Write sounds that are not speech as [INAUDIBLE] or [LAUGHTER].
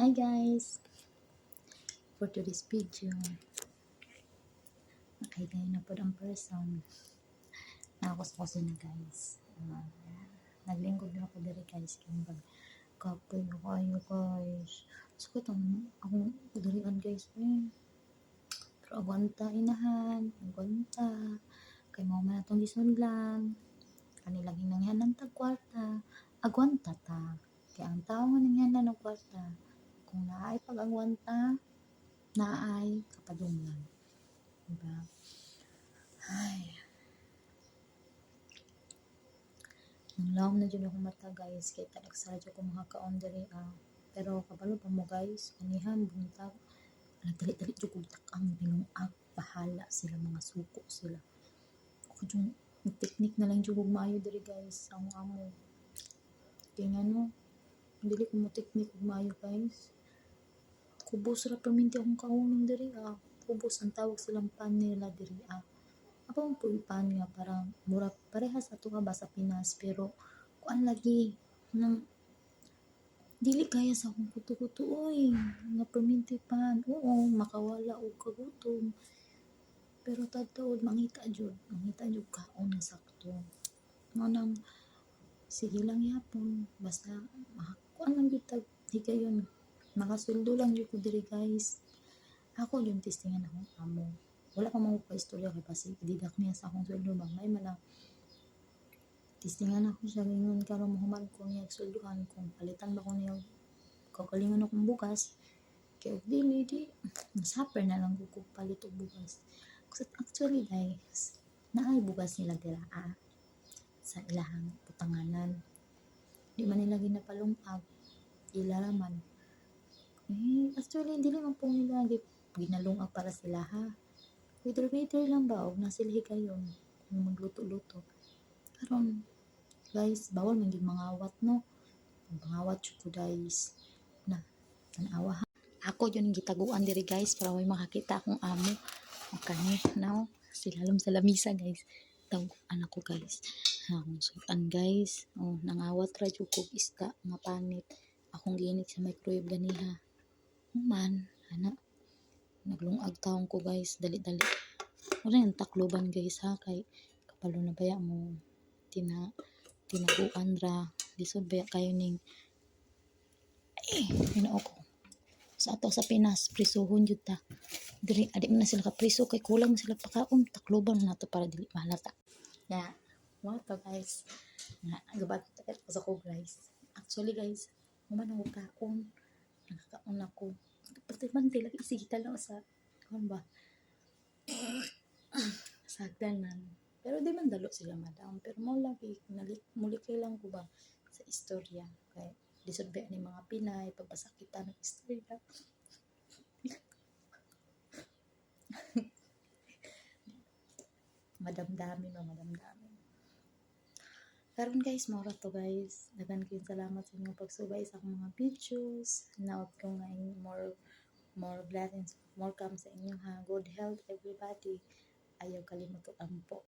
Hi guys! For today's video, nakaigay na po ang person. Nakakos ko na guys. Uh, naglingkod na ako diri guys. Kaya pag kapoy ko kayo guys. Sakit ang akong dirian guys. Eh. Pero agwanta inahan. Agwanta. Kay mo man atong gisundlan. Kanilang hinangyan ng tagkwarta. Agwanta ta. Kaya ang tao nga nangyan ng kwarta. Kung naay pag-agwanta, naay kapadunglan. Diba? Ay. Nang lawom na dyan ako mata guys. Kaya talag sa radyo ko makakaon diri ah. Pero kabalo pa mo guys. Kanihan, buntag. Nagdali-dali dyan kong takang binungag. Bahala sila mga suko sila. Ako dyan, technique na lang dyan kong maayo diri guys. Ang amo. Kaya nga no, dili ko mo kong maayo guys. Kubos ra paminti akong kauning diri. Ah. Kubos ang tawag silang pan nila diri. Ah. Apa mo pan nga parang mura parehas ato nga ba sa Pinas pero kuan lagi nang dili kaya sa akong kuto-kuto oy nga paminti pan. Oo makawala og kagutom. Pero tadtod mangita jud mangita jud kaon nga sakto. Mo nang sige lang yapon. Basta makakuan lang jud tag higayon makasuldo lang jud ko diri guys. Ako yung testingan akong amo. Wala pa mo pa istorya kay pasi. Didak niya sa akong suldo ba may man lang testingan ako siya ngayon. Karon mahuman ko niya sulduhan kung palitan ba ko niya kagalingan akong bukas. Kay dili di supper na lang ko palit og bukas. Actually guys naay bugas nila dira ah, sa ilahang putanganan. Di man nila ginapalungag ilaraman eh actually dili man po nila gi- ginalungag para sila ha? Waiter waiter lang ba? Og nasil higayon kung magluto-luto. Karon guys bawal man gyud mangawat no? Mangawat jud ko guys. Na tanawa ha? Ako yun gitaguan diri guys para may makakita akong amo. O kani now silalom sa lamisa guys. Tawag anak ko guys. Akong sutan guys. Oh nangawat ra jud ko isda nga panit. Akong giinit sa microwave ganiha man ana. Naglungag taong ko guys. Dali-dali. Wala yung takloban guys ha? Kay kapalo na baya mo tina tinaguan ra. Lisod baya kayo ning eh hinao ko. Sa ato sa Pinas prisuhon jud ta. Diri adi man na sila ka priso kay kulang sila pakaon. Takloban na nato para dili mahalata. Na mo to guys. Nga gabat ko sa ko guys. Actually guys human ako kaon nakakaon ako pati man lagi isigita lang sa kuan ba [CLEARS THROAT] sa hagdanan. Pero di man dalo sila madam. Pero mo lagi nalit mulikay lang ko ba sa istorya. Kay ba ni mga Pinay pagpasakita ng istorya. [LAUGHS] Madamdamin o madamdamin karon guys mora to guys dagan yung salamat sa inyong pagsubay sa akong mga videos. Naot ko nga more more blessings more come sa inyo ha. Good health everybody. Ayaw kalimutan po